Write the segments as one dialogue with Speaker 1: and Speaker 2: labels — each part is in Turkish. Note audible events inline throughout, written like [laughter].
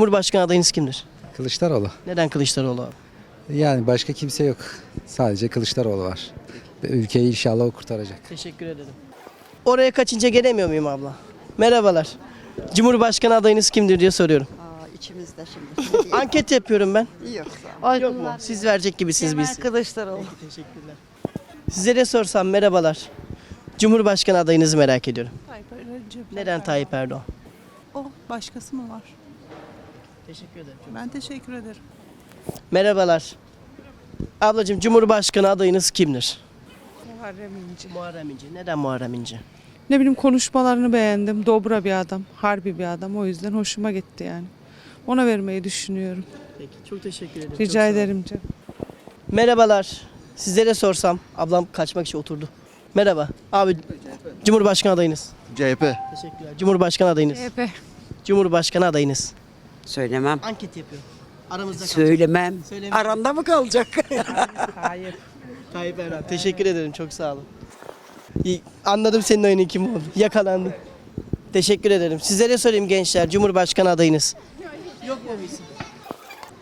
Speaker 1: Cumhurbaşkanı adayınız kimdir?
Speaker 2: Kılıçdaroğlu.
Speaker 1: Neden Kılıçdaroğlu abi?
Speaker 2: Yani başka kimse yok. Sadece Kılıçdaroğlu var. Ülkeyi inşallah o kurtaracak.
Speaker 1: Teşekkür ederim. Oraya kaçınca gelemiyor muyum abla? Merhabalar. Cumhurbaşkanı adayınız kimdir diye soruyorum.
Speaker 3: Aa, içimizde şimdi. [laughs]
Speaker 1: Anket yapıyorum ben.
Speaker 3: Yok sağ ol.
Speaker 1: Yok mu? Siz verecek gibisiniz biz.
Speaker 3: Kılıçdaroğlu.
Speaker 1: Teşekkürler. Size de sorsam merhabalar. Cumhurbaşkanı adayınızı merak ediyorum.
Speaker 4: Tayyip Recep
Speaker 1: Neden Tayyip Erdoğan?
Speaker 4: O başkası mı var?
Speaker 1: Teşekkür ederim.
Speaker 4: Ben teşekkür ederim.
Speaker 1: Merhabalar. Ablacığım Cumhurbaşkanı adayınız kimdir?
Speaker 4: Muharrem İnce.
Speaker 1: Muharrem İnce. Neden Muharrem İnce?
Speaker 4: Ne bileyim konuşmalarını beğendim. Dobra bir adam, harbi bir adam. O yüzden hoşuma gitti yani. Ona vermeyi düşünüyorum.
Speaker 1: Peki çok teşekkür ederim.
Speaker 4: Rica ederim canım.
Speaker 1: Merhabalar. Sizlere sorsam. Ablam kaçmak için oturdu. Merhaba. Abi Cumhurbaşkanı adayınız.
Speaker 5: CHP.
Speaker 1: Teşekkürler. Cumhurbaşkanı adayınız.
Speaker 4: CHP.
Speaker 1: Cumhurbaşkanı adayınız.
Speaker 3: Söylemem.
Speaker 1: Anket yapıyor. Aramızda kalacak.
Speaker 3: Söylemem.
Speaker 1: Söylemem.
Speaker 3: Aramda mı kalacak? [laughs]
Speaker 4: Hayır.
Speaker 1: Tayyip Erdoğan. Teşekkür ederim. Çok sağ olun. İyi, anladım senin oyunun kim oldu. Yakalandı. Teşekkür ederim. Sizlere sorayım gençler. Cumhurbaşkanı adayınız. Yok mu bir isim?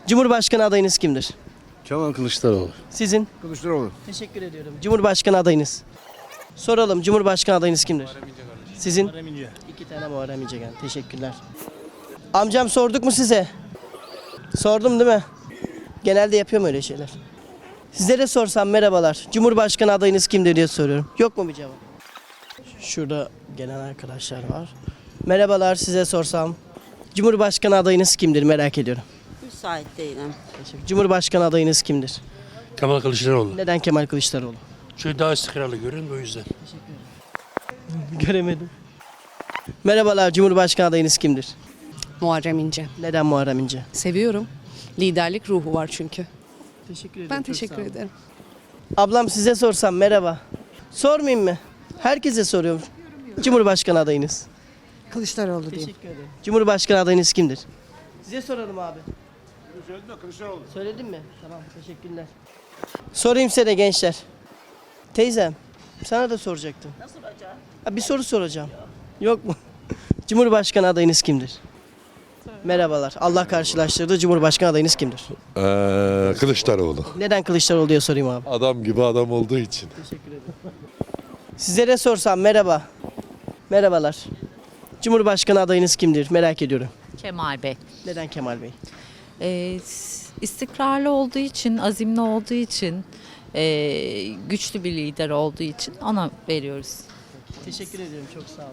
Speaker 1: Cumhurbaşkanı adayınız kimdir?
Speaker 5: Kemal Kılıçdaroğlu.
Speaker 1: Sizin?
Speaker 5: Kılıçdaroğlu.
Speaker 1: Teşekkür ediyorum. Cumhurbaşkanı adayınız. Soralım. Cumhurbaşkanı adayınız kimdir? Sizin? İki tane Muharrem İnce geldi. Teşekkürler. Amcam sorduk mu size? Sordum değil mi? Genelde yapıyorum öyle şeyler. Sizlere sorsam merhabalar. Cumhurbaşkanı adayınız kimdir diye soruyorum. Yok mu bir cevap? Şurada gelen arkadaşlar var. Merhabalar size sorsam. Cumhurbaşkanı adayınız kimdir merak ediyorum.
Speaker 3: Müsait değilim.
Speaker 1: Cumhurbaşkanı adayınız kimdir?
Speaker 6: Kemal Kılıçdaroğlu.
Speaker 1: Neden Kemal Kılıçdaroğlu?
Speaker 6: Şöyle daha istikrarlı görün o yüzden.
Speaker 1: Göremedim. Merhabalar, Cumhurbaşkanı adayınız kimdir?
Speaker 7: Muharrem İnce.
Speaker 1: Neden Muharrem İnce?
Speaker 7: Seviyorum. Liderlik ruhu var çünkü.
Speaker 1: Teşekkür ederim.
Speaker 7: Ben teşekkür ederim.
Speaker 1: Ablam size sorsam merhaba. Sormayayım mı? Herkese soruyorum. Cumhurbaşkanı adayınız.
Speaker 3: Kılıçdaroğlu diyeyim.
Speaker 1: Teşekkür ederim. Cumhurbaşkanı adayınız kimdir? Size soralım abi. Söyledim Kılıçdaroğlu. Söyledin mi? Tamam, teşekkürler. Sorayım size de gençler. Teyzem, sana da soracaktım. Nasıl soracağım? Bir soru soracağım. Yok mu? Cumhurbaşkanı adayınız kimdir? Merhabalar. Allah karşılaştırdı. Cumhurbaşkanı adayınız kimdir?
Speaker 8: Ee, Kılıçdaroğlu.
Speaker 1: Neden Kılıçdaroğlu diye sorayım abi.
Speaker 8: Adam gibi adam olduğu için.
Speaker 1: Sizlere sorsam merhaba. Merhabalar. Cumhurbaşkanı adayınız kimdir? Merak ediyorum.
Speaker 9: Kemal Bey.
Speaker 1: Neden Kemal Bey?
Speaker 9: Ee, istikrarlı olduğu için, azimli olduğu için, ee, güçlü bir lider olduğu için ona veriyoruz.
Speaker 1: Teşekkür ederim. Çok sağ olun.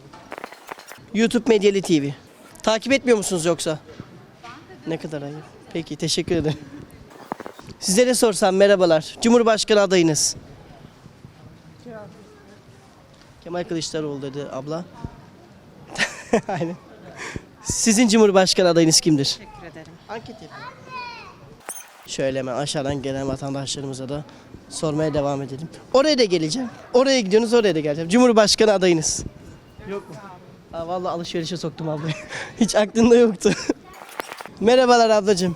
Speaker 1: YouTube Medyali TV. Takip etmiyor musunuz yoksa? Ne kadar ayıp. Peki teşekkür ederim. Sizlere sorsam merhabalar. Cumhurbaşkanı adayınız. Kemal Kılıçdaroğlu dedi abla. [laughs] Aynen. Sizin Cumhurbaşkanı adayınız kimdir? Teşekkür ederim. Anket yapın. Şöyle hemen aşağıdan gelen vatandaşlarımıza da sormaya devam edelim. Oraya da geleceğim. Oraya gidiyorsunuz oraya da geleceğim. Cumhurbaşkanı adayınız. Yok mu? Aa, vallahi alışverişe soktum ablayı. [laughs] Hiç aklında yoktu. [laughs] Merhabalar ablacığım.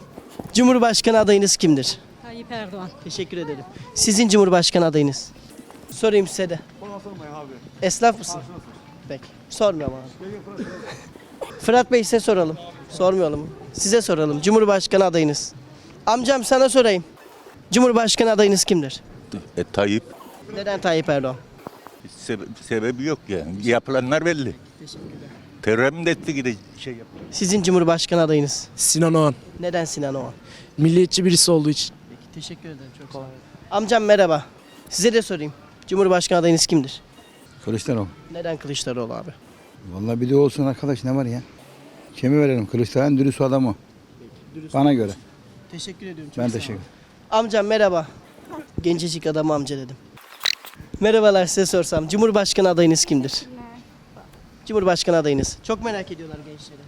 Speaker 1: Cumhurbaşkanı adayınız kimdir?
Speaker 7: Tayyip Erdoğan.
Speaker 1: Teşekkür ederim. Sizin Cumhurbaşkanı adayınız. Sorayım size de. Esnaf mısın? Peki. Sormuyorum abi. Fırat Bey size soralım. Sormayalım. Size soralım. Cumhurbaşkanı adayınız. Amcam sana sorayım. Cumhurbaşkanı adayınız kimdir?
Speaker 10: E, Tayyip
Speaker 1: Neden Tayyip Erdoğan?
Speaker 10: sebe- sebebi yok yani. Yapılanlar belli. Terör de etti gide şey yap.
Speaker 1: Sizin Cumhurbaşkanı adayınız.
Speaker 11: Sinan Oğan.
Speaker 1: Neden Sinan Oğan?
Speaker 11: Milliyetçi birisi olduğu için.
Speaker 1: Peki teşekkür ederim. Çok sağ olun. Amcam merhaba. Size de sorayım. Cumhurbaşkanı adayınız kimdir?
Speaker 2: Kılıçdaroğlu.
Speaker 1: Neden Kılıçdaroğlu abi?
Speaker 2: Vallahi bir de olsun arkadaş ne var ya? Kimi verelim? Kılıçdaroğlu dürüst adam o. Bana göre.
Speaker 1: Teşekkür ediyorum. Çok
Speaker 2: Ben
Speaker 1: sağ olun.
Speaker 2: teşekkür ederim.
Speaker 1: Amcam merhaba. Gencecik adam amca dedim. Merhabalar size sorsam. Cumhurbaşkanı adayınız kimdir? Cumhurbaşkanı adayınız. Çok merak ediyorlar gençleri.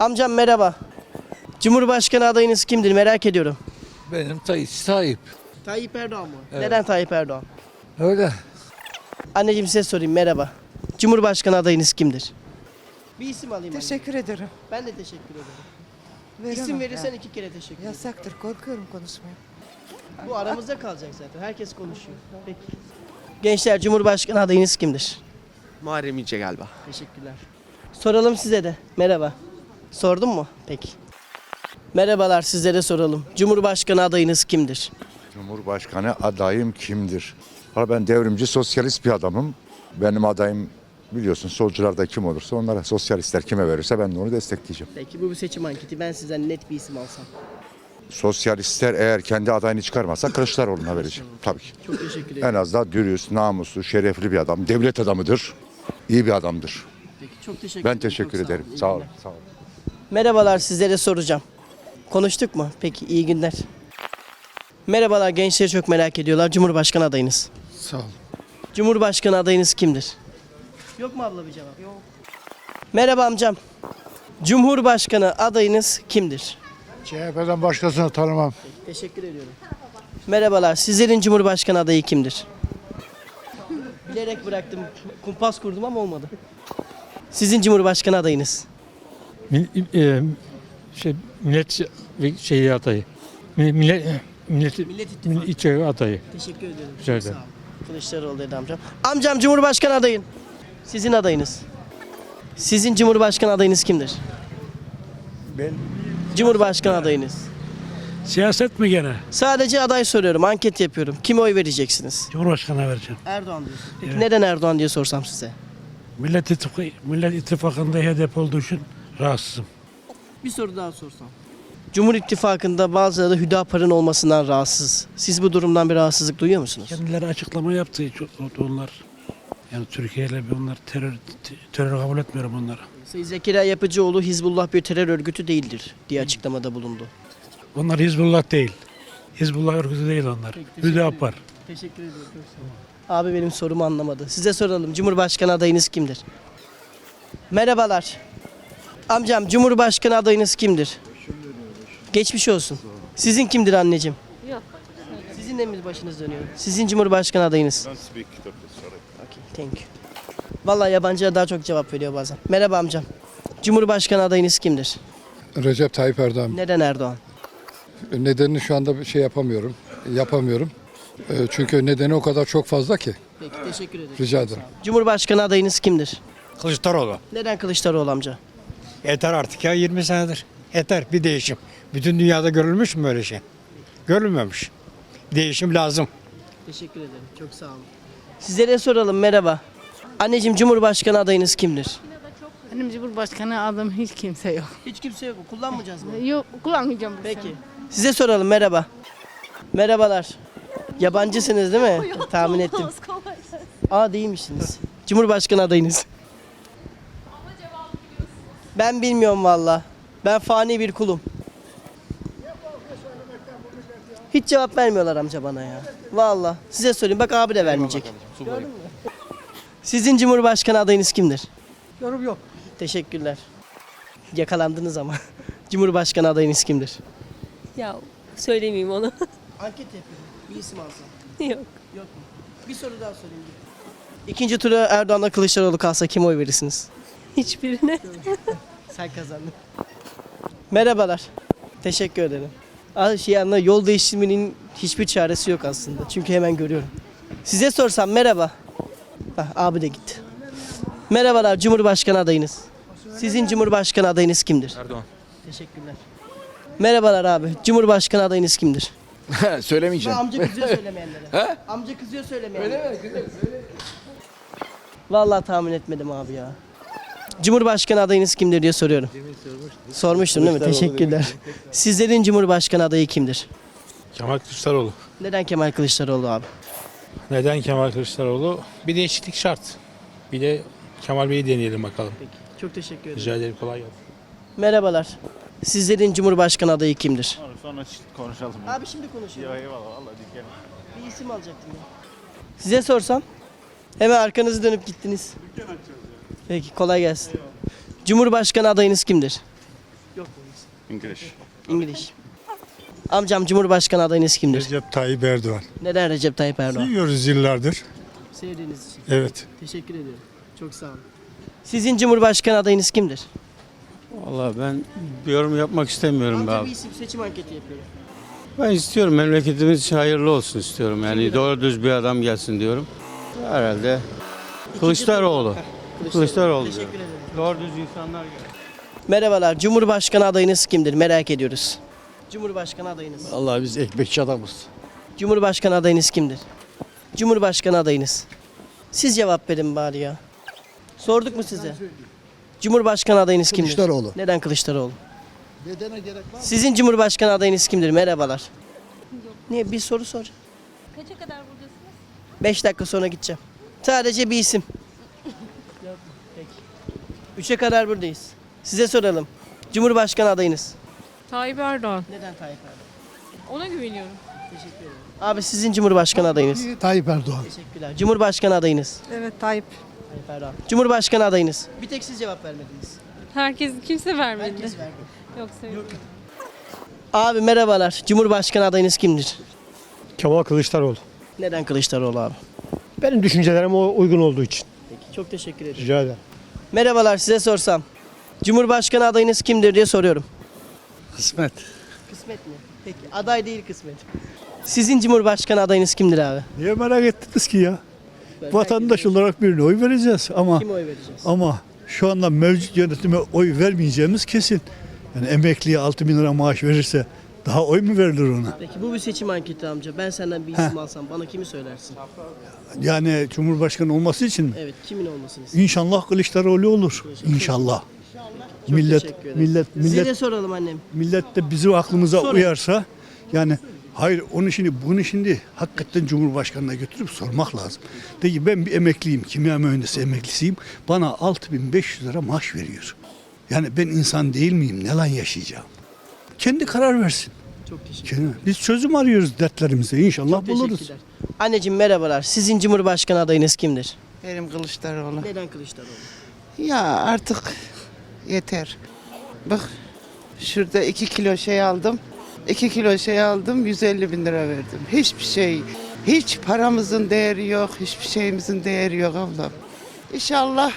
Speaker 1: Amcam merhaba. Cumhurbaşkanı adayınız kimdir merak ediyorum.
Speaker 11: Benim Tayyip. Tayyip.
Speaker 1: Tayyip Erdoğan mı? Neden Tayyip Erdoğan?
Speaker 11: Öyle.
Speaker 1: Anneciğim size sorayım merhaba. Cumhurbaşkanı adayınız kimdir? Bir isim alayım anne.
Speaker 3: Teşekkür ederim.
Speaker 1: Ben de teşekkür ederim.
Speaker 3: Veremem
Speaker 1: İsim verirsen
Speaker 3: ya.
Speaker 1: iki kere teşekkür ederim.
Speaker 3: Yasaktır korkuyorum konuşmaya.
Speaker 1: Bu aramızda kalacak zaten. Herkes konuşuyor. Peki. Gençler Cumhurbaşkanı adayınız kimdir?
Speaker 5: Muharrem İnce galiba.
Speaker 1: Teşekkürler. Soralım size de. Merhaba. Sordun mu? Peki. Merhabalar sizlere soralım. Cumhurbaşkanı adayınız kimdir?
Speaker 8: Cumhurbaşkanı adayım kimdir? Valla ben devrimci sosyalist bir adamım. Benim adayım biliyorsun solcularda kim olursa onlara sosyalistler kime verirse ben de onu destekleyeceğim.
Speaker 1: Peki bu bir seçim anketi. Ben sizden net bir isim alsam.
Speaker 8: Sosyalistler eğer kendi adayını çıkarmazsa Kılıçdaroğlu'na vereceğim. Tabii ki.
Speaker 1: Çok teşekkür ederim.
Speaker 8: En az da dürüst, namuslu, şerefli bir adam. Devlet adamıdır. İyi bir adamdır.
Speaker 1: Peki, çok teşekkür
Speaker 8: Ben
Speaker 1: ederim.
Speaker 8: teşekkür
Speaker 1: Çok
Speaker 8: ederim. Sağ olun. Sağ olun.
Speaker 1: Merhabalar sizlere soracağım. Konuştuk mu? Peki iyi günler. Merhabalar gençleri çok merak ediyorlar. Cumhurbaşkanı adayınız.
Speaker 11: Sağ ol.
Speaker 1: Cumhurbaşkanı adayınız kimdir? Yok mu abla bir cevap? Yok. Merhaba amcam. Cumhurbaşkanı adayınız kimdir?
Speaker 11: CHP'den başkasını tanımam.
Speaker 1: Teşekkür ediyorum. Merhabalar. Sizlerin Cumhurbaşkanı adayı kimdir? Bilerek bıraktım. Kumpas kurdum ama olmadı. Sizin Cumhurbaşkanı adayınız.
Speaker 6: e, şey, millet şeyi adayı. Millet, millet,
Speaker 1: Millet İttifakı.
Speaker 6: İttifakı adayı.
Speaker 1: Teşekkür ederim.
Speaker 6: Rica ederim.
Speaker 1: Kılıçdaroğlu dedi amcam. Amcam Cumhurbaşkanı adayın. Sizin adayınız. Sizin Cumhurbaşkanı adayınız kimdir?
Speaker 11: Ben
Speaker 1: Cumhurbaşkanı adayınız.
Speaker 6: Siyaset mi gene?
Speaker 1: Sadece aday soruyorum, anket yapıyorum. Kime oy vereceksiniz?
Speaker 6: Cumhurbaşkanı vereceğim.
Speaker 1: Erdoğan diyorsun. Peki neden Erdoğan diye sorsam size?
Speaker 6: Millet İttifakı, Millet İttifakı'nda hedef olduğu için rahatsızım.
Speaker 1: Bir soru daha sorsam. Cumhur İttifakı'nda bazıları Hüdapar'ın olmasından rahatsız. Siz bu durumdan bir rahatsızlık duyuyor musunuz?
Speaker 6: Kendileri açıklama yaptı çok- onlar. Yani Türkiye ile bir onlar terör terör kabul etmiyorum onları.
Speaker 1: Sayın Zekeriya Yapıcıoğlu Hizbullah bir terör örgütü değildir diye açıklamada bulundu.
Speaker 6: Onlar Hizbullah değil. Hizbullah örgütü değil onlar. Hüdapar.
Speaker 1: Teşekkür ederim. Abi benim sorumu anlamadı. Size soralım. Cumhurbaşkanı adayınız kimdir? Merhabalar. Amcam Cumhurbaşkanı adayınız kimdir? Geçmiş olsun. Sizin kimdir anneciğim? Yok. Sizin de mi başınız dönüyor? Sizin Cumhurbaşkanı adayınız. Okay, thank you. Vallahi yabancıya daha çok cevap veriyor bazen. Merhaba amcam. Cumhurbaşkanı adayınız kimdir?
Speaker 11: Recep Tayyip Erdoğan.
Speaker 1: Neden Erdoğan?
Speaker 11: Nedenini şu anda bir şey yapamıyorum. Yapamıyorum. Ee, Çünkü nedeni o kadar çok fazla ki.
Speaker 1: Peki teşekkür ederim.
Speaker 11: Rica ederim.
Speaker 1: Cumhurbaşkanı adayınız kimdir?
Speaker 5: Kılıçdaroğlu.
Speaker 1: Neden Kılıçdaroğlu amca?
Speaker 5: Yeter artık ya 20 senedir. Yeter bir değişim. Bütün dünyada görülmüş mü böyle şey? Görülmemiş. Değişim lazım.
Speaker 1: Teşekkür ederim. Çok sağ olun. Sizlere soralım merhaba. Anneciğim Cumhurbaşkanı adayınız kimdir?
Speaker 7: Benim Cumhurbaşkanı adım hiç kimse yok.
Speaker 1: Hiç kimse yok. Kullanmayacağız mı?
Speaker 7: Yok kullanmayacağım.
Speaker 1: Peki. Size soralım merhaba. Merhabalar. Yabancısınız değil mi? Tahmin ettim. Aa değilmişsiniz. Cumhurbaşkanı adayınız. Ben bilmiyorum valla. Ben fani bir kulum. Hiç cevap vermiyorlar amca bana ya. Valla. Size sorayım. Bak abi de vermeyecek. Sizin Cumhurbaşkanı adayınız kimdir?
Speaker 5: Yorum yok.
Speaker 1: Teşekkürler. Yakalandınız ama. [laughs] Cumhurbaşkanı adayınız kimdir?
Speaker 7: Ya söylemeyeyim onu. [laughs]
Speaker 1: Anket yapıyorum. Bir isim alsam.
Speaker 7: yok.
Speaker 1: Yok mu? Bir soru daha sorayım. İkinci tura Erdoğan'la Kılıçdaroğlu kalsa kime oy verirsiniz?
Speaker 7: Hiçbirine. [laughs]
Speaker 1: Sen kazandın. Merhabalar. Teşekkür ederim. Aa, şey anla yol değiştirmenin hiçbir çaresi yok aslında. Çünkü hemen görüyorum. Size sorsam merhaba. Hah, abi de gitti. Merhabalar Cumhurbaşkanı adayınız. Sizin Cumhurbaşkanı adayınız kimdir?
Speaker 5: Erdoğan.
Speaker 1: Teşekkürler. Merhabalar abi. Cumhurbaşkanı adayınız kimdir? [laughs]
Speaker 2: Söylemeyeceğim.
Speaker 1: Amca kızıyor [laughs] söylemeyenlere. Amca kızıyor söylemeyenlere. Öyle mi? Vallahi tahmin etmedim abi ya. Cumhurbaşkanı adayınız kimdir diye soruyorum. Sormuştum değil mi? Teşekkürler. Sizlerin Cumhurbaşkanı adayı kimdir?
Speaker 6: Kemal Kılıçdaroğlu.
Speaker 1: Neden Kemal Kılıçdaroğlu abi?
Speaker 6: Neden Kemal Kılıçdaroğlu? Bir değişiklik şart. Bir de Kemal Bey'i deneyelim bakalım.
Speaker 1: Çok teşekkür ederim.
Speaker 6: Rica ederim kolay gelsin.
Speaker 1: Merhabalar. Sizlerin Cumhurbaşkanı adayı kimdir?
Speaker 5: Sonra konuşalım.
Speaker 1: Abi şimdi konuşalım.
Speaker 5: eyvallah vallahi dikkat.
Speaker 1: Bir isim alacaktım ya. Size sorsam? Hemen arkanızı dönüp gittiniz. Peki kolay gelsin. Cumhurbaşkanı adayınız kimdir? Yok
Speaker 8: İngiliz.
Speaker 1: İngiliz. Amcam Cumhurbaşkanı adayınız kimdir?
Speaker 5: Recep Tayyip Erdoğan.
Speaker 1: Neden Recep Tayyip Erdoğan?
Speaker 5: Duyuyoruz yıllardır.
Speaker 1: Sevdiğiniz için.
Speaker 5: Evet.
Speaker 1: Teşekkür ediyorum. Çok sağ olun. Sizin Cumhurbaşkanı adayınız kimdir?
Speaker 11: Vallahi ben bir yorum yapmak istemiyorum
Speaker 1: Amca bir isim seçim anketi yapıyorum.
Speaker 11: Ben istiyorum memleketimiz için hayırlı olsun istiyorum. Yani doğru düz bir adam gelsin diyorum. Herhalde Kılıçdaroğlu. Kılıçdaroğlu
Speaker 1: Teşekkür
Speaker 11: diyorum.
Speaker 1: ederim.
Speaker 11: Doğru düz insanlar gelsin.
Speaker 1: Merhabalar. Cumhurbaşkanı adayınız kimdir? Merak ediyoruz. Cumhurbaşkanı adayınız.
Speaker 6: Allah biz ekmekçi adamız.
Speaker 1: Cumhurbaşkanı adayınız kimdir? Cumhurbaşkanı adayınız. Siz cevap verin bari ya. Sorduk mu size? Cumhurbaşkanı adayınız kimdir?
Speaker 2: Kılıçdaroğlu.
Speaker 1: Neden Kılıçdaroğlu?
Speaker 2: Nedene gerek var
Speaker 1: Sizin Cumhurbaşkanı adayınız kimdir? Merhabalar. Niye? Bir soru sor.
Speaker 7: Kaça kadar buradasınız?
Speaker 1: 5 dakika sonra gideceğim. Sadece bir isim. Peki. Üçe kadar buradayız. Size soralım. Cumhurbaşkanı adayınız.
Speaker 7: Tayyip Erdoğan.
Speaker 1: Neden Tayyip Erdoğan?
Speaker 7: Ona güveniyorum.
Speaker 1: Abi sizin Cumhurbaşkanı adayınız.
Speaker 2: Tayyip Erdoğan.
Speaker 1: Teşekkürler. Cumhurbaşkanı adayınız.
Speaker 3: Evet Tayyip.
Speaker 1: Tayyip Erdoğan. Cumhurbaşkanı adayınız. Bir tek siz cevap vermediniz.
Speaker 7: Herkes kimse vermedi.
Speaker 1: Herkes verdi.
Speaker 7: Yok sevmiyorum.
Speaker 1: Abi merhabalar. Cumhurbaşkanı adayınız kimdir?
Speaker 5: Kemal Kılıçdaroğlu.
Speaker 1: Neden Kılıçdaroğlu abi?
Speaker 5: Benim düşüncelerime uygun olduğu için.
Speaker 1: Peki çok teşekkür ederim.
Speaker 5: Rica ederim.
Speaker 1: Merhabalar size sorsam. Cumhurbaşkanı adayınız kimdir diye soruyorum.
Speaker 6: Kısmet.
Speaker 1: Kısmet mi? Peki aday değil kısmet. Sizin Cumhurbaşkanı adayınız kimdir abi?
Speaker 5: Niye merak ettiniz ki ya? Vatandaş olarak birine oy vereceğiz ama
Speaker 1: Kime oy vereceğiz?
Speaker 5: ama şu anda mevcut yönetime oy vermeyeceğimiz kesin. Yani emekliye 6 bin lira maaş verirse daha oy mu verilir ona?
Speaker 1: Peki bu bir seçim anketi amca. Ben senden bir isim alsam bana kimi söylersin?
Speaker 5: Yani Cumhurbaşkanı olması için mi?
Speaker 1: Evet kimin olmasını istiyorsun?
Speaker 5: İnşallah Kılıçdaroğlu olur. İnşallah.
Speaker 1: Çok
Speaker 5: millet
Speaker 1: teşekkür ederim.
Speaker 5: millet
Speaker 1: Size
Speaker 5: millet
Speaker 1: de soralım annem.
Speaker 5: millet de bizim aklımıza
Speaker 1: Sorun.
Speaker 5: uyarsa yani hayır onu şimdi bunu şimdi hakikaten Cumhurbaşkanı'na götürüp sormak lazım. De ki ben bir emekliyim, kimya mühendisi emeklisiyim. Bana 6500 lira maaş veriyor. Yani ben insan değil miyim? Ne lan yaşayacağım? Kendi karar versin.
Speaker 1: Çok teşekkür
Speaker 5: Kendi- Biz çözüm arıyoruz dertlerimize. İnşallah
Speaker 1: Çok
Speaker 5: buluruz.
Speaker 1: Anneciğim merhabalar. Sizin Cumhurbaşkanı adayınız kimdir?
Speaker 3: Benim Kılıçdaroğlu.
Speaker 1: Neden Kılıçdaroğlu?
Speaker 3: Ya artık yeter. Bak şurada 2 kilo şey aldım. 2 kilo şey aldım 150 bin lira verdim. Hiçbir şey, hiç paramızın değeri yok, hiçbir şeyimizin değeri yok ablam. İnşallah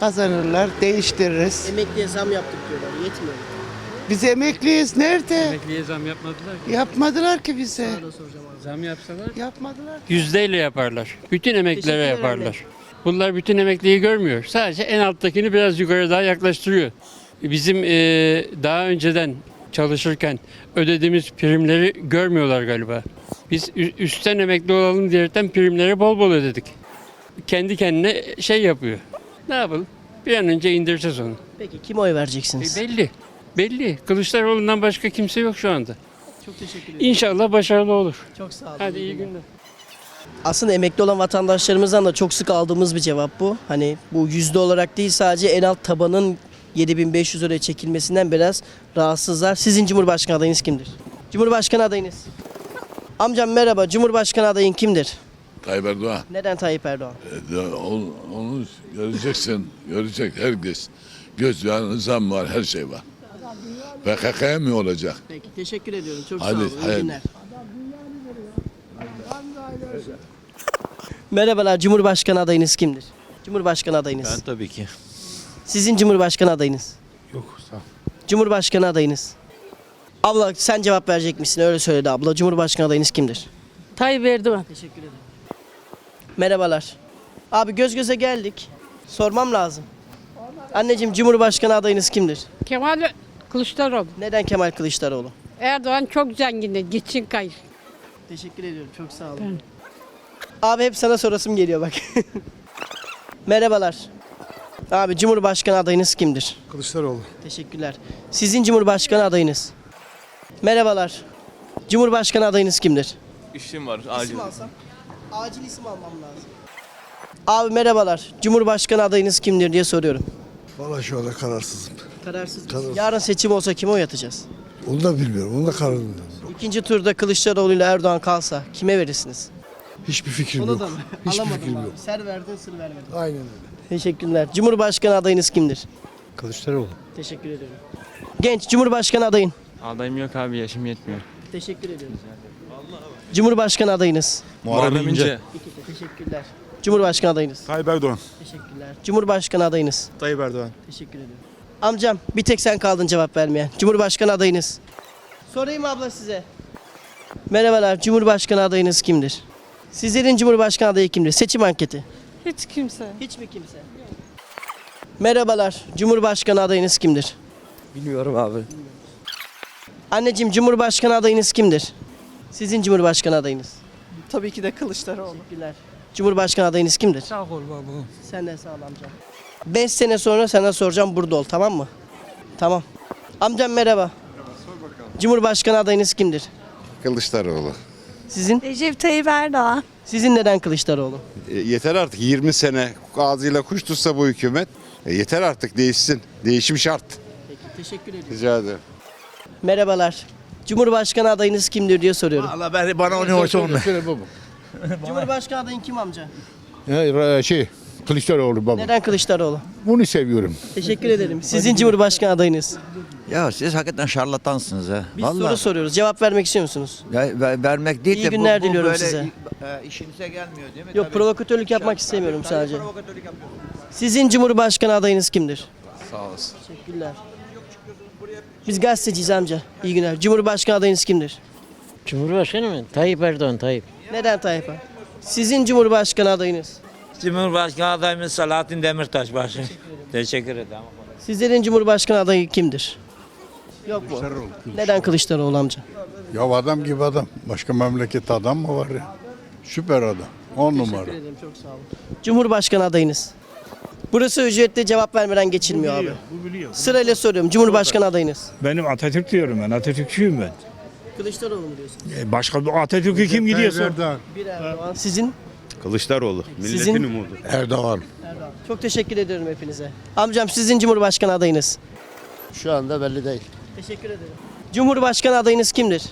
Speaker 3: kazanırlar, değiştiririz.
Speaker 1: Emekliye zam yaptık diyorlar. Yetmiyor.
Speaker 3: Biz emekliyiz nerede?
Speaker 6: Emekliye zam yapmadılar ki.
Speaker 3: Yapmadılar ki bize.
Speaker 1: Sana da soracağım abi.
Speaker 6: Zam yapsalar
Speaker 3: Yapmadılar.
Speaker 12: Yüzdeyle yaparlar. Bütün emeklilere
Speaker 1: Teşekkür ederim
Speaker 12: yaparlar. Bunlar bütün emekliyi görmüyor. Sadece en alttakini biraz yukarı daha yaklaştırıyor. Bizim eee, daha önceden çalışırken ödediğimiz primleri görmüyorlar galiba. Biz üstten emekli olalım diyerekten primleri bol bol ödedik. Kendi kendine şey yapıyor. Ne yapalım? Bir an önce indireceğiz onu.
Speaker 1: Peki kime oy vereceksiniz?
Speaker 12: E, belli. Belli. Kılıçdaroğlu'ndan başka kimse yok şu anda.
Speaker 1: Çok teşekkür ederim.
Speaker 12: İnşallah başarılı olur.
Speaker 1: Çok sağ olun.
Speaker 12: Hadi iyi günler.
Speaker 1: Aslında emekli olan vatandaşlarımızdan da çok sık aldığımız bir cevap bu. Hani bu yüzde olarak değil sadece en alt tabanın 7500 liraya çekilmesinden biraz rahatsızlar. Sizin Cumhurbaşkanı adayınız kimdir? Cumhurbaşkanı adayınız. Amcam merhaba. Cumhurbaşkanı adayın kimdir?
Speaker 13: Tayyip Erdoğan.
Speaker 1: Neden Tayyip Erdoğan?
Speaker 13: E, de- Onu göreceksin, görecek herkes. Göz var, nizam var, her şey var. PKK'ya mı olacak?
Speaker 1: Peki teşekkür ediyorum. Çok
Speaker 13: Hadi,
Speaker 1: sağ olun. İyi
Speaker 13: hadi.
Speaker 1: günler. Merhabalar. Cumhurbaşkanı adayınız kimdir? Cumhurbaşkanı adayınız.
Speaker 10: tabii ki.
Speaker 1: Sizin Cumhurbaşkanı adayınız.
Speaker 6: Yok sağ ol.
Speaker 1: Cumhurbaşkanı adayınız. Abla sen cevap verecek misin? Öyle söyledi abla. Cumhurbaşkanı adayınız kimdir?
Speaker 7: Tayyip Erdoğan.
Speaker 1: Teşekkür ederim. Merhabalar. Abi göz göze geldik. Sormam lazım. Anneciğim Cumhurbaşkanı adayınız kimdir?
Speaker 7: Kemal Kılıçdaroğlu.
Speaker 1: Neden Kemal Kılıçdaroğlu?
Speaker 7: Erdoğan çok zengin. Geçin kayır.
Speaker 1: Teşekkür ediyorum. Çok sağ olun. Abi hep sana sorasım geliyor bak. [laughs] Merhabalar. Abi Cumhurbaşkanı adayınız kimdir?
Speaker 2: Kılıçdaroğlu.
Speaker 1: Teşekkürler. Sizin Cumhurbaşkanı adayınız. Merhabalar. Cumhurbaşkanı adayınız kimdir?
Speaker 10: İşim var
Speaker 1: İsim alsam? Acil isim almam lazım. Abi merhabalar. Cumhurbaşkanı adayınız kimdir diye soruyorum.
Speaker 2: Valla şu anda kararsızım.
Speaker 1: Kararsız mısın?
Speaker 2: Kararsız.
Speaker 1: Yarın seçim olsa kime oy atacağız?
Speaker 2: Onu da bilmiyorum. Onu da karar.
Speaker 1: İkinci turda Kılıçdaroğlu ile Erdoğan kalsa kime verirsiniz?
Speaker 2: Hiçbir fikrim
Speaker 1: Onu
Speaker 2: yok.
Speaker 1: da mı?
Speaker 2: Hiçbir
Speaker 1: Alamadım
Speaker 2: fikrim
Speaker 1: abi.
Speaker 2: yok.
Speaker 1: Ser verdin sır vermedin.
Speaker 2: Aynen öyle.
Speaker 1: Teşekkürler. Cumhurbaşkanı adayınız kimdir?
Speaker 5: Kılıçdaroğlu.
Speaker 1: Teşekkür ediyorum. Genç Cumhurbaşkanı adayın.
Speaker 6: Adayım yok abi yaşım yetmiyor.
Speaker 1: Teşekkür ediyorum. Cumhurbaşkanı adayınız.
Speaker 10: Muharrem İnce.
Speaker 1: İki teşekkürler. Cumhurbaşkanı adayınız.
Speaker 2: Tayyip Erdoğan.
Speaker 1: Teşekkürler. Cumhurbaşkanı adayınız.
Speaker 2: Tayyip Erdoğan.
Speaker 1: Teşekkür ediyorum. Amcam bir tek sen kaldın cevap vermeyen. Cumhurbaşkanı adayınız. Sorayım abla size? Merhabalar. Cumhurbaşkanı adayınız kimdir? Sizlerin Cumhurbaşkanı adayı kimdir? Seçim anketi.
Speaker 7: Hiç kimse.
Speaker 1: Hiç mi kimse? Merhabalar. Cumhurbaşkanı adayınız kimdir?
Speaker 14: Bilmiyorum abi.
Speaker 1: Anneciğim Cumhurbaşkanı adayınız kimdir? Sizin Cumhurbaşkanı adayınız.
Speaker 4: Tabii ki de Kılıçdaroğlu.
Speaker 1: Teşekkürler. Cumhurbaşkanı adayınız kimdir?
Speaker 14: Sağ ol baba.
Speaker 1: Sen de sağ ol amcam. 5 sene sonra sana soracağım burada ol tamam mı? Tamam. Amcam merhaba. Cumhurbaşkanı adayınız kimdir?
Speaker 15: Kılıçdaroğlu.
Speaker 1: Sizin?
Speaker 16: Recep Tayyip Erdoğan.
Speaker 1: Sizin neden Kılıçdaroğlu?
Speaker 15: E, yeter artık 20 sene ağzıyla kuş tutsa bu hükümet. E, yeter artık değişsin. Değişim şart.
Speaker 1: Peki teşekkür ederim.
Speaker 15: Rica ederim.
Speaker 1: Merhabalar. Cumhurbaşkanı adayınız kimdir diye soruyorum.
Speaker 2: Allah ben bana onu olsa onu. [laughs] [laughs]
Speaker 1: Cumhurbaşkanı adayın kim amca?
Speaker 2: Şey Kılıçdaroğlu baba.
Speaker 1: Neden Kılıçdaroğlu?
Speaker 2: Bunu seviyorum.
Speaker 1: Teşekkür ederim. Sizin Cumhurbaşkanı adayınız.
Speaker 14: Ya siz hakikaten şarlatansınız ha.
Speaker 1: Biz soru soruyoruz. Cevap vermek istiyor musunuz?
Speaker 14: vermek değil
Speaker 1: İyi
Speaker 14: de
Speaker 1: günler
Speaker 14: bu, bu
Speaker 1: diliyorum
Speaker 14: böyle
Speaker 1: size.
Speaker 14: e, işinize gelmiyor değil mi?
Speaker 1: Yok
Speaker 14: Tabii.
Speaker 1: provokatörlük yapmak istemiyorum
Speaker 14: Tabii,
Speaker 1: sadece.
Speaker 14: provokatörlük yapıyorum.
Speaker 1: Sizin Cumhurbaşkanı adayınız kimdir?
Speaker 14: Sağ olasın.
Speaker 1: Teşekkürler. Biz gazeteciyiz amca. İyi günler. Cumhurbaşkanı adayınız kimdir?
Speaker 14: Cumhurbaşkanı mı? Tayyip Erdoğan Tayyip.
Speaker 1: Neden Tayyip Erdoğan? Sizin Cumhurbaşkanı adayınız.
Speaker 14: Cumhurbaşkanı adayımız Selahattin Demirtaş başı. Teşekkür ederim.
Speaker 1: Sizlerin Cumhurbaşkanı adayı kimdir? Yok mu? Neden Kılıçdaroğlu amca?
Speaker 2: Ya adam gibi adam. Başka memlekette adam mı var ya? Süper adam. 10 numara.
Speaker 1: Teşekkür ederim. Çok sağ olun. Cumhurbaşkanı adayınız. Burası ücretli cevap vermeden geçilmiyor abi. Sırayla soruyorum. Cumhurbaşkanı adayınız.
Speaker 17: Benim Atatürk diyorum ben. Atatürkçüyüm ben.
Speaker 1: Kılıçdaroğlu mu diyorsun?
Speaker 17: Başka Atatürk'ü kim gidiyorsa.
Speaker 1: Bir Erdoğan. Sizin?
Speaker 15: Kılıçdaroğlu.
Speaker 1: Sizin?
Speaker 15: umudu.
Speaker 2: Erdoğan.
Speaker 1: Erdoğan. Çok teşekkür ediyorum hepinize. Amcam sizin Cumhurbaşkanı adayınız.
Speaker 2: Şu anda belli değil.
Speaker 1: Teşekkür ederim. Cumhurbaşkanı adayınız kimdir?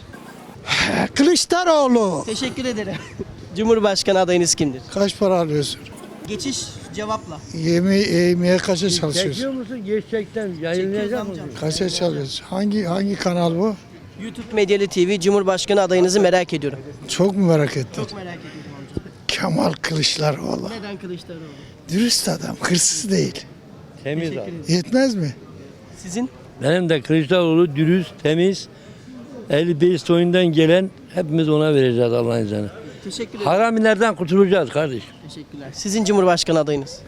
Speaker 1: [laughs]
Speaker 2: Kılıçdaroğlu.
Speaker 1: Teşekkür ederim. [laughs] Cumhurbaşkanı adayınız kimdir?
Speaker 2: Kaç para alıyorsun?
Speaker 1: Geçiş cevapla.
Speaker 2: Yemi, yemeğe kaça çalışıyorsun?
Speaker 14: musun? Gerçekten
Speaker 1: Çekiyoruz amcam.
Speaker 2: Kaça çalışıyorsun? Hangi hangi kanal bu?
Speaker 1: YouTube Medyali TV Cumhurbaşkanı adayınızı merak ediyorum.
Speaker 2: Çok mu merak ettin?
Speaker 1: Çok merak ediyorum amca.
Speaker 2: Kemal Kılıçdaroğlu.
Speaker 1: Neden Kılıçdaroğlu?
Speaker 2: Dürüst adam, hırsız değil.
Speaker 14: Temiz
Speaker 1: Teşekkür
Speaker 14: abi.
Speaker 1: ederim.
Speaker 2: Yetmez mi?
Speaker 1: Sizin?
Speaker 14: Benim de Kılıçdaroğlu dürüst, temiz, 55 soyundan gelen hepimiz ona vereceğiz Allah'ın izniyle.
Speaker 1: Teşekkür ederim.
Speaker 14: Haramilerden kurtulacağız kardeş.
Speaker 1: Teşekkürler. Sizin Cumhurbaşkanı adayınız.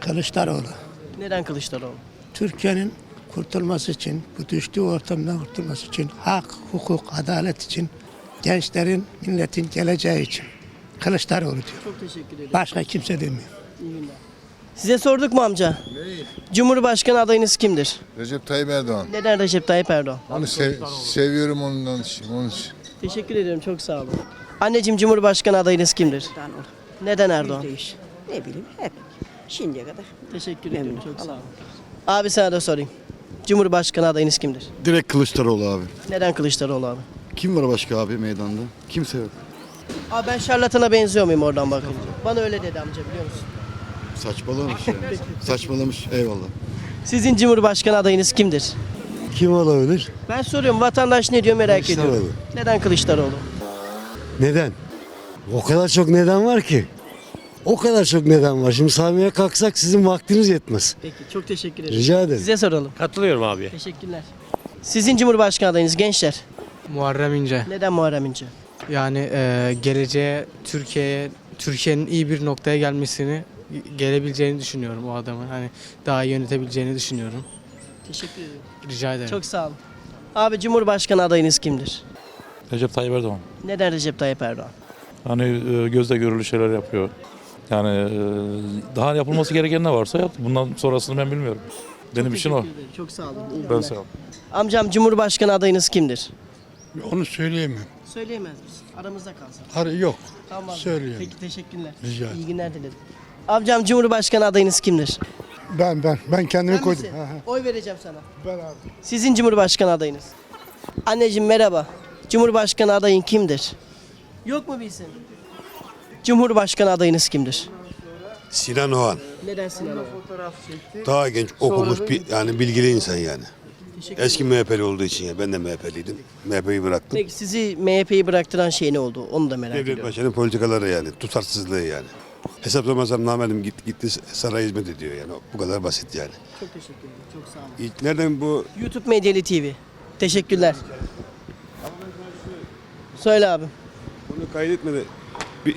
Speaker 18: Kılıçdaroğlu.
Speaker 1: Neden Kılıçdaroğlu?
Speaker 18: Türkiye'nin kurtulması için, bu düştüğü ortamdan kurtulması için, hak, hukuk, adalet için, gençlerin, milletin geleceği için. Kılıçdaroğlu diyor.
Speaker 1: Çok teşekkür ederim.
Speaker 18: Başka kimse demiyor.
Speaker 1: İyi günler. Size sorduk mu amca? Cumhurbaşkanı adayınız kimdir?
Speaker 2: Recep Tayyip Erdoğan.
Speaker 1: Neden Recep Tayyip Erdoğan?
Speaker 2: Onu seviyorum ondan için. Onun için.
Speaker 1: Teşekkür ederim. Çok sağ olun. Anneciğim Cumhurbaşkanı adayınız kimdir? Neden Erdoğan?
Speaker 16: Ne bileyim hep. Şimdiye kadar.
Speaker 1: Teşekkür ederim. Çok sağ olun. Abi sana da sorayım. Cumhurbaşkanı adayınız kimdir?
Speaker 2: Direkt Kılıçdaroğlu abi.
Speaker 1: Neden Kılıçdaroğlu abi?
Speaker 2: Kim var başka abi meydanda? Kimse yok.
Speaker 1: Abi ben şarlatana benziyor muyum oradan bakınca? Bana öyle dedi amca biliyor musun?
Speaker 2: Saçmalamış yani. Saçmalamış. Eyvallah.
Speaker 1: Sizin Cumhurbaşkanı adayınız kimdir?
Speaker 2: Kim olabilir?
Speaker 1: Ben soruyorum vatandaş ne diyor merak
Speaker 2: Kılıçdaroğlu.
Speaker 1: ediyorum. Neden Kılıçdaroğlu?
Speaker 2: Neden? O kadar çok neden var ki. O kadar çok neden var. Şimdi saymaya kalksak sizin vaktiniz yetmez.
Speaker 1: Peki çok teşekkür ederim.
Speaker 2: Rica ederim.
Speaker 1: Size soralım.
Speaker 14: Katılıyorum abi.
Speaker 1: Teşekkürler. Sizin Cumhurbaşkanı adayınız gençler.
Speaker 4: Muharrem İnce.
Speaker 1: Neden Muharrem İnce?
Speaker 4: Yani e, geleceğe Türkiye'ye Türkiye'nin iyi bir noktaya gelmesini gelebileceğini düşünüyorum o adamın. Hani daha iyi yönetebileceğini düşünüyorum.
Speaker 1: Teşekkür ederim.
Speaker 4: Rica ederim.
Speaker 1: Çok sağ olun. Abi Cumhurbaşkanı adayınız kimdir?
Speaker 14: Recep Tayyip Erdoğan.
Speaker 1: Neden Recep Tayyip Erdoğan?
Speaker 14: Hani e, gözle görülür şeyler yapıyor. Yani e, daha yapılması gereken ne varsa yaptı. Bundan sonrasını ben bilmiyorum. Benim için o.
Speaker 1: Teşekkür ederim. Çok sağ olun. İyi
Speaker 14: Ben
Speaker 1: günler.
Speaker 14: sağ ol.
Speaker 1: Amcam Cumhurbaşkanı adayınız kimdir?
Speaker 2: Onu söyleyemem.
Speaker 1: Söyleyemez misin? Aramızda kalsın.
Speaker 2: Har yok.
Speaker 1: Tamam.
Speaker 2: Söyleyemem.
Speaker 1: Peki teşekkürler.
Speaker 2: Rica ederim.
Speaker 1: İyi günler dilerim. Amcam Cumhurbaşkanı adayınız kimdir?
Speaker 2: Ben ben ben kendimi
Speaker 1: Sen
Speaker 2: koydum.
Speaker 1: misin?
Speaker 2: Ha, ha.
Speaker 1: Oy vereceğim sana.
Speaker 2: Ben abi.
Speaker 1: Sizin Cumhurbaşkanı adayınız. Anneciğim merhaba. Cumhurbaşkanı adayın kimdir? Yok mu bilsin? Cumhurbaşkanı adayınız kimdir?
Speaker 19: Sinan Oğan.
Speaker 1: Neden Sinan Oğan?
Speaker 19: Daha genç okumuş bir yani bilgili insan yani. Eski MHP'li olduğu için ya ben de MHP'liydim. MHP'yi bıraktım.
Speaker 1: Peki sizi MHP'yi bıraktıran şey ne oldu? Onu da merak
Speaker 19: Devlet
Speaker 1: ediyorum.
Speaker 19: başkanının politikaları yani tutarsızlığı yani. Hesaplamasam namedim git, gitti saraya hizmet ediyor yani. Bu kadar basit yani.
Speaker 1: Çok teşekkür ederim. Çok sağ olun.
Speaker 19: İlk nereden bu
Speaker 1: YouTube Medyali TV. Teşekkürler. Söyle abi.
Speaker 19: bunu kaydetmedi. Bir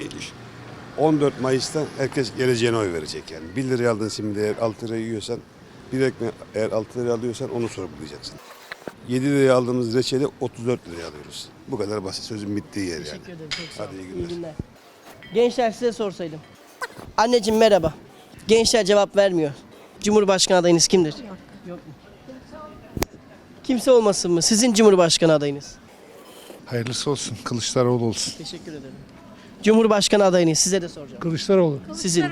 Speaker 19: 14 Mayıs'ta herkes geleceğine oy verecek yani. 1 liraya aldın şimdi eğer 6 liraya yiyorsan Bir ekmek eğer 6 liraya alıyorsan onu sorgulayacaksın. 7 liraya aldığımız reçeli 34 liraya alıyoruz. Bu kadar basit sözün bittiği yer yani.
Speaker 1: Teşekkür ederim. Çok sağ
Speaker 19: Hadi
Speaker 1: olun.
Speaker 19: iyi
Speaker 1: İyi
Speaker 19: günler.
Speaker 1: günler. Gençler size sorsaydım. Anneciğim merhaba. Gençler cevap vermiyor. Cumhurbaşkanı adayınız kimdir? Yok. Yok mu? Kimse olmasın mı? Sizin Cumhurbaşkanı adayınız.
Speaker 5: Hayırlısı olsun. Kılıçdaroğlu olsun.
Speaker 1: Teşekkür ederim. Cumhurbaşkanı adayınız size de soracağım.
Speaker 5: Kılıçdaroğlu.
Speaker 1: Sizin.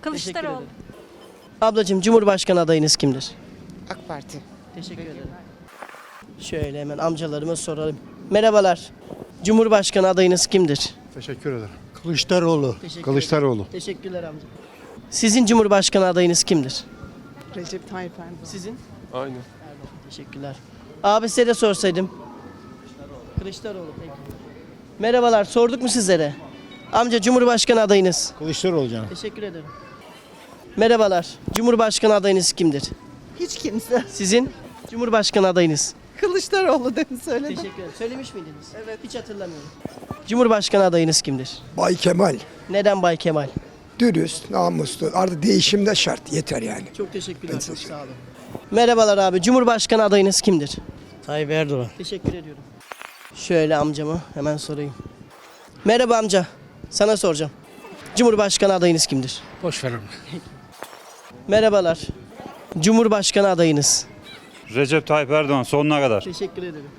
Speaker 16: Kılıçdaroğlu.
Speaker 1: Ederim. Ablacığım Cumhurbaşkanı adayınız kimdir?
Speaker 3: AK Parti.
Speaker 1: Teşekkür ederim. Şöyle hemen amcalarıma soralım. Merhabalar. Cumhurbaşkanı adayınız kimdir?
Speaker 5: Teşekkür ederim. Kılıçdaroğlu.
Speaker 1: Teşekkür
Speaker 5: Kılıçdaroğlu.
Speaker 1: Teşekkürler amca. Sizin Cumhurbaşkanı adayınız kimdir?
Speaker 3: Recep Tayyip Erdoğan.
Speaker 1: Sizin?
Speaker 6: Aynı.
Speaker 1: Erdoğan. Teşekkürler. Abi size de sorsaydım. Kılıçdaroğlu. peki. Merhabalar. Sorduk mu sizlere? Amca Cumhurbaşkanı adayınız.
Speaker 5: Kılıçdaroğlu canım.
Speaker 1: Teşekkür ederim. Merhabalar. Cumhurbaşkanı adayınız kimdir?
Speaker 3: Hiç kimse.
Speaker 1: Sizin? Cumhurbaşkanı adayınız.
Speaker 3: Kılıçdaroğlu demin söyledim.
Speaker 1: Teşekkür ederim. Söylemiş miydiniz? Evet. Hiç hatırlamıyorum. Cumhurbaşkanı adayınız kimdir?
Speaker 20: Bay Kemal.
Speaker 1: Neden Bay Kemal?
Speaker 20: Dürüst, namuslu. Artık değişim de şart. Yeter yani.
Speaker 1: Çok teşekkürler. Çok sağ olun. Merhabalar abi. Cumhurbaşkanı adayınız kimdir?
Speaker 4: Tayyip Erdoğan.
Speaker 1: Teşekkür ediyorum. Şöyle amcama hemen sorayım. Merhaba amca. Sana soracağım. Cumhurbaşkanı adayınız kimdir?
Speaker 4: Boş ver onu.
Speaker 1: Merhabalar. Cumhurbaşkanı adayınız.
Speaker 6: Recep Tayyip Erdoğan sonuna kadar.
Speaker 1: Teşekkür ederim.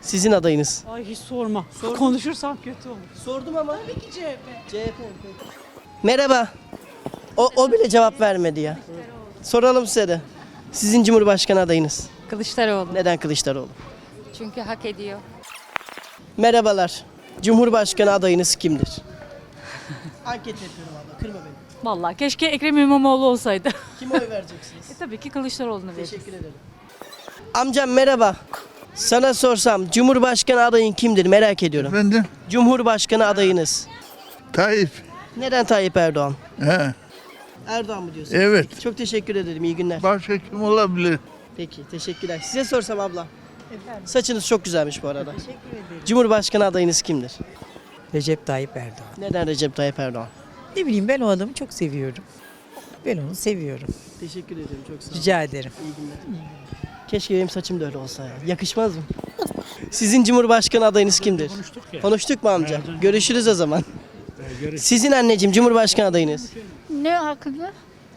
Speaker 1: Sizin adayınız.
Speaker 7: Ay hiç sorma.
Speaker 1: Sordum.
Speaker 7: Konuşursam kötü olur.
Speaker 1: Sordum ama. Tabii ki CHP. CHP. Merhaba. O, o bile cevap vermedi ya. Soralım size de. Sizin Cumhurbaşkanı adayınız.
Speaker 9: Kılıçdaroğlu.
Speaker 1: Neden Kılıçdaroğlu?
Speaker 9: Çünkü hak ediyor.
Speaker 1: Merhabalar. Cumhurbaşkanı adayınız kimdir? [laughs] Anket yapıyorum abla. Kırma beni.
Speaker 7: Vallahi keşke Ekrem İmamoğlu olsaydı.
Speaker 1: Kime oy vereceksiniz? [laughs]
Speaker 7: Tabii ki Kılıçdaroğlu'na
Speaker 1: Teşekkür ederim. Amcam merhaba. Sana sorsam Cumhurbaşkanı adayın kimdir merak ediyorum.
Speaker 5: Efendim?
Speaker 1: Cumhurbaşkanı adayınız.
Speaker 5: Tayyip.
Speaker 1: Neden Tayyip Erdoğan?
Speaker 5: He.
Speaker 1: Erdoğan mı diyorsun?
Speaker 5: Evet.
Speaker 1: Çok teşekkür ederim. İyi günler.
Speaker 5: Başka kim olabilir?
Speaker 1: Peki teşekkürler. Size sorsam abla. Saçınız çok güzelmiş bu arada. Teşekkür ederim. Cumhurbaşkanı adayınız kimdir?
Speaker 16: Recep Tayyip Erdoğan.
Speaker 1: Neden Recep Tayyip Erdoğan?
Speaker 16: Ne bileyim ben o adamı çok seviyorum. Ben onu seviyorum.
Speaker 1: Teşekkür ederim. Çok sağ olun.
Speaker 16: Rica ederim.
Speaker 1: İyi günler. Keşke benim saçım da öyle olsa ya. Yakışmaz mı? Sizin Cumhurbaşkanı adayınız kimdir? Konuştuk ya. Konuştuk mu amca? Görüşürüz o zaman. Sizin anneciğim Cumhurbaşkanı adayınız.
Speaker 7: Ne hakkında?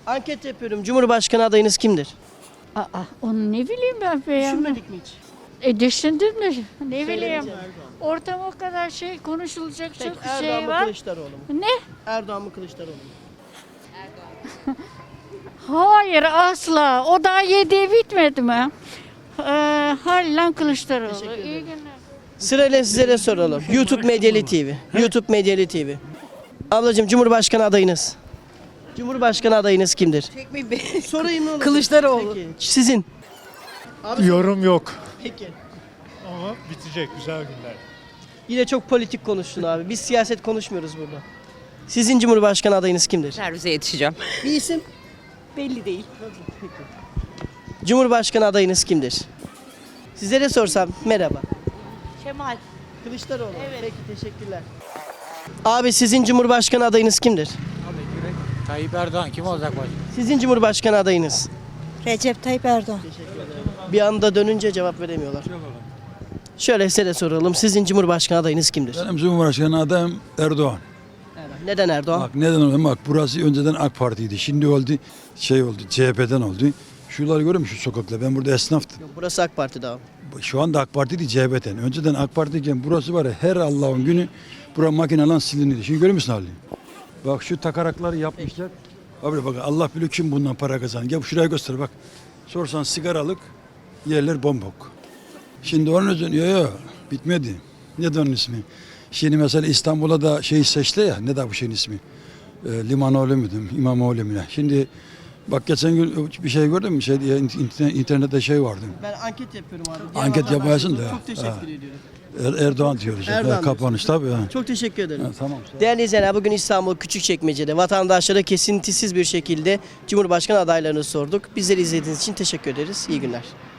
Speaker 1: Anket yapıyorum. Cumhurbaşkanı adayınız kimdir?
Speaker 7: Aa, onu ne bileyim ben be ya.
Speaker 1: Düşünmedik mi hiç?
Speaker 7: E düşündün mü? Ne bileyim. Ortam o kadar şey konuşulacak
Speaker 1: Peki,
Speaker 7: çok
Speaker 1: Erdoğan
Speaker 7: şey
Speaker 1: mı
Speaker 7: var.
Speaker 1: Kılıçdaroğlu mu?
Speaker 7: Ne?
Speaker 1: Erdoğan mı Kılıçdaroğlu mu? [laughs]
Speaker 7: Hayır asla. O daha yediği bitmedi mi? Ee, halen Kılıçdaroğlu.
Speaker 1: Teşekkür ederim.
Speaker 7: İyi günler.
Speaker 1: Sırayla size de soralım. YouTube Medyali TV. YouTube Medyali TV. Ablacığım Cumhurbaşkanı adayınız. Cumhurbaşkanı adayınız kimdir? [laughs] Sorayım ne olur.
Speaker 16: Kılıçdaroğlu.
Speaker 1: Peki. Sizin. Abi,
Speaker 5: Yorum yok.
Speaker 1: Peki.
Speaker 5: Ama bitecek güzel günler.
Speaker 1: Yine çok politik konuştun abi. Biz siyaset konuşmuyoruz burada. Sizin Cumhurbaşkanı adayınız kimdir?
Speaker 16: Servise yetişeceğim.
Speaker 1: Bir isim.
Speaker 16: Belli değil.
Speaker 1: Cumhurbaşkanı adayınız kimdir? Size de sorsam merhaba.
Speaker 16: Kemal.
Speaker 1: Kılıçdaroğlu. Peki teşekkürler. Abi sizin Cumhurbaşkanı adayınız kimdir?
Speaker 4: Tayyip Erdoğan kim olacak başka?
Speaker 1: Sizin Cumhurbaşkanı adayınız.
Speaker 16: Recep Tayyip Erdoğan.
Speaker 1: Bir anda dönünce cevap veremiyorlar. Şöyle size de soralım. Sizin Cumhurbaşkanı adayınız kimdir?
Speaker 5: Benim Cumhurbaşkanı adayım Erdoğan.
Speaker 1: Neden Erdoğan?
Speaker 5: Bak neden oldu? Bak burası önceden AK Parti'ydi. Şimdi oldu şey oldu CHP'den oldu. Şuraları görüyor musun şu sokakta? Ben burada esnaftım.
Speaker 1: Yok, burası AK Parti'de abi.
Speaker 5: Şu anda AK Parti değil CHP'den. Önceden AK Parti'yken burası var ya her Allah'ın günü bura makineyle silinirdi. Şimdi görüyor musun halini? Bak şu takarakları yapmışlar. Abi bak Allah bilir kim bundan para kazanır. Gel şuraya göster bak. Sorsan sigaralık yerler bombok. Şimdi onun için yok yok bitmedi. Ne onun ismi? Şimdi mesela İstanbul'a da şey seçti ya ne da bu şeyin ismi? E, Limanoğlu muydum? İmamoğlu mu? Şimdi bak geçen gün bir şey gördün mü? Şey diye internette şey vardı.
Speaker 1: Ben anket yapıyorum abi.
Speaker 5: Anket yaparsın da.
Speaker 1: Çok teşekkür
Speaker 5: Ha.
Speaker 1: ediyorum.
Speaker 5: Er- Erdoğan diyoruz.
Speaker 1: Erdoğan
Speaker 5: kapanış tabii. Ha.
Speaker 1: Çok teşekkür ederim.
Speaker 5: Ha, tamam.
Speaker 1: Değerli izleyenler bugün İstanbul Küçükçekmece'de vatandaşlara kesintisiz bir şekilde Cumhurbaşkanı adaylarını sorduk. Bizleri izlediğiniz için teşekkür ederiz. İyi günler.